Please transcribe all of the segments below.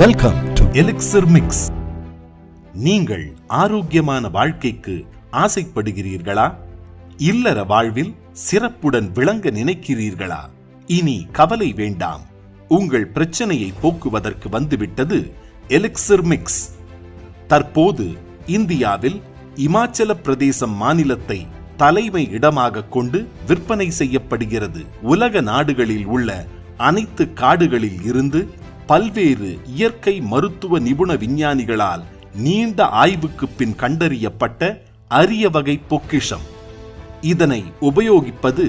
Welcome to elixir mix நீங்கள் ஆரோக்கியமான வாழ்க்கைக்கு ஆசைப்படுகிறீர்களா? இல்லற வாழ்வில் சிறப்புடன் விளங்க நினைக்கிறீர்களா? இனி கவலை வேண்டாம். உங்கள் பிரச்சனையை போக்குவதற்கு வந்துவிட்டது எலிக்சர் மிக்ஸ் தற்போது இந்தியாவில் இமாச்சல பிரதேசம் மாநிலத்தை தலைமை இடமாக கொண்டு விற்பனை செய்யப்படுகிறது. உலக நாடுகளில் உள்ள அனைத்து காடுகளில் இருந்து பல்வேறு இயற்கை மருத்துவ நிபுண விஞ்ஞானிகளால் நீண்ட ஆய்வுக்கு பின் கண்டறியப்பட்ட அரிய வகை பொக்கிஷம். இதனை உபயோகிப்பது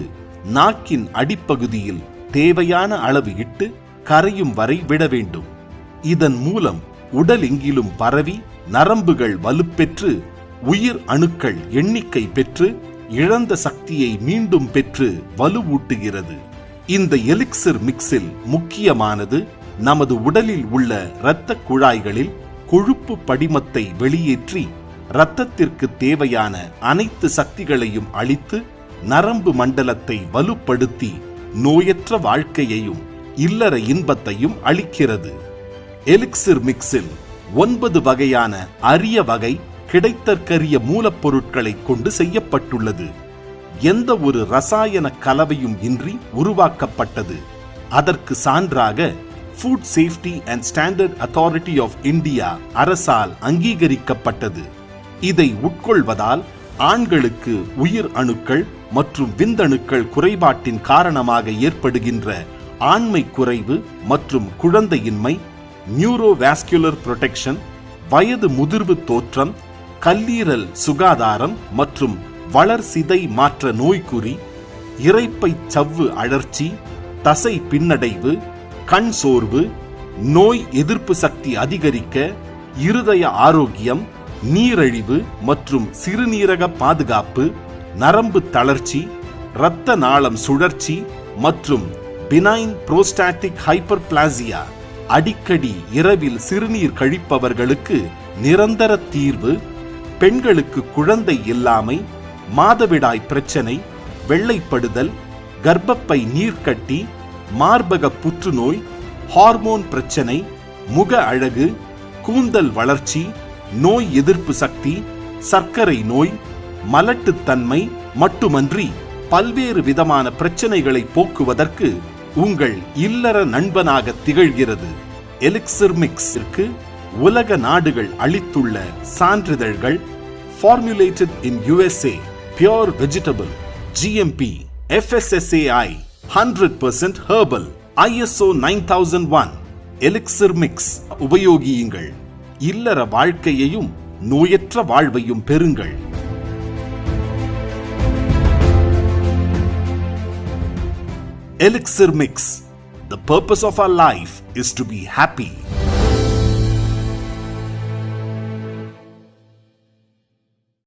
நாக்கின் அடிப்பகுதியில் தேவையான அளவு இட்டு கரையும் வரை விட வேண்டும். இதன் மூலம் உடல் எங்கிலும் பரவி நரம்புகள் வலுப்பெற்று உயிர் அணுக்கள் எண்ணிக்கை பெற்று இழந்த சக்தியை மீண்டும் பெற்று வலுவூட்டுகிறது. இந்த எலிக்சிர் மிக்ஸில் முக்கியமானது நமது உடலில் உள்ள இரத்த குழாய்களில் கொழுப்பு படிமத்தை வெளியேற்றி இரத்தத்திற்கு தேவையான அனைத்து சக்திகளையும் அளித்து நரம்பு மண்டலத்தை வலுப்படுத்தி நோயற்ற வாழ்க்கையையும் இல்லற இன்பத்தையும் அளிக்கிறது. எலிக்சிர் மிக்ஸில் ஒன்பது வகையான அரிய வகை கிடைத்தற்கரிய மூலப்பொருட்களை கொண்டு செய்யப்பட்டுள்ளது. எந்த ஒரு ரசாயன கலவையும் இன்றி உருவாக்கப்பட்டது. அதற்கு சான்றாக food safety and standard authority of India அரசால் அங்கீகரிக்கப்பட்டது. இதை உட்கொள்வதால் ஆண்களுக்கு உயிர் அணுக்கள் மற்றும் விந்தணுக்கள் குறைபாட்டின் காரணமாக ஏற்படுகின்ற ஆண்மை குறைவு மற்றும் குழந்தையின்மை நியூரோவாஸ்குலர் புரொடெக்ஷன் வயது முதிர்வு தோற்றம் கல்லீரல் சுகாதாரம் மற்றும் வளர்சிதை மாற்ற நோய்க்குறி இறைப்பை சவ்வு அழற்சி தசை பின்னடைவு கண் சோர்வு நோய் எதிர்ப்பு சக்தி அதிகரிக்க இருதய ஆரோக்கியம் நீரழிவு மற்றும் சிறுநீரக பாதுகாப்பு நரம்பு தளர்ச்சி இரத்த நாளம் சுழற்சி மற்றும் பினைன் புரோஸ்டாட்டிக் ஹைப்பர்பிளாசியா அடிக்கடி இரவில் சிறுநீர் கழிப்பவர்களுக்கு நிரந்தர தீர்வு பெண்களுக்கு குழந்தை இல்லாமை மாதவிடாய் பிரச்சனை வெள்ளைப்படுதல் கர்ப்பப்பை நீர்க்கட்டி மார்பக புற்றுநோய் ஹார்மோன் பிரச்சனை முக அழகு கூந்தல் வளர்ச்சி நோய் எதிர்ப்பு சக்தி சர்க்கரை நோய் மலட்டுத்தன்மை மட்டுமன்றி பல்வேறு விதமான பிரச்சனைகளை போக்குவதற்கு உங்கள் இல்லற நண்பனாக திகழ்கிறது. எலிக்சிர் மிக்ஸிற்கு உலக நாடுகள் அளித்துள்ள சான்றிதழ்கள் formulated in USA, pure vegetable GMP FSSAI 100% herbal, ISO 9001, எலிக்சிர் mix உபயோகியுங்கள் இல்லற வாழ்க்கையையும் நோயற்ற வாழ்வையும் பெறுங்கள் Elixir Mix. The purpose of our life is to be happy.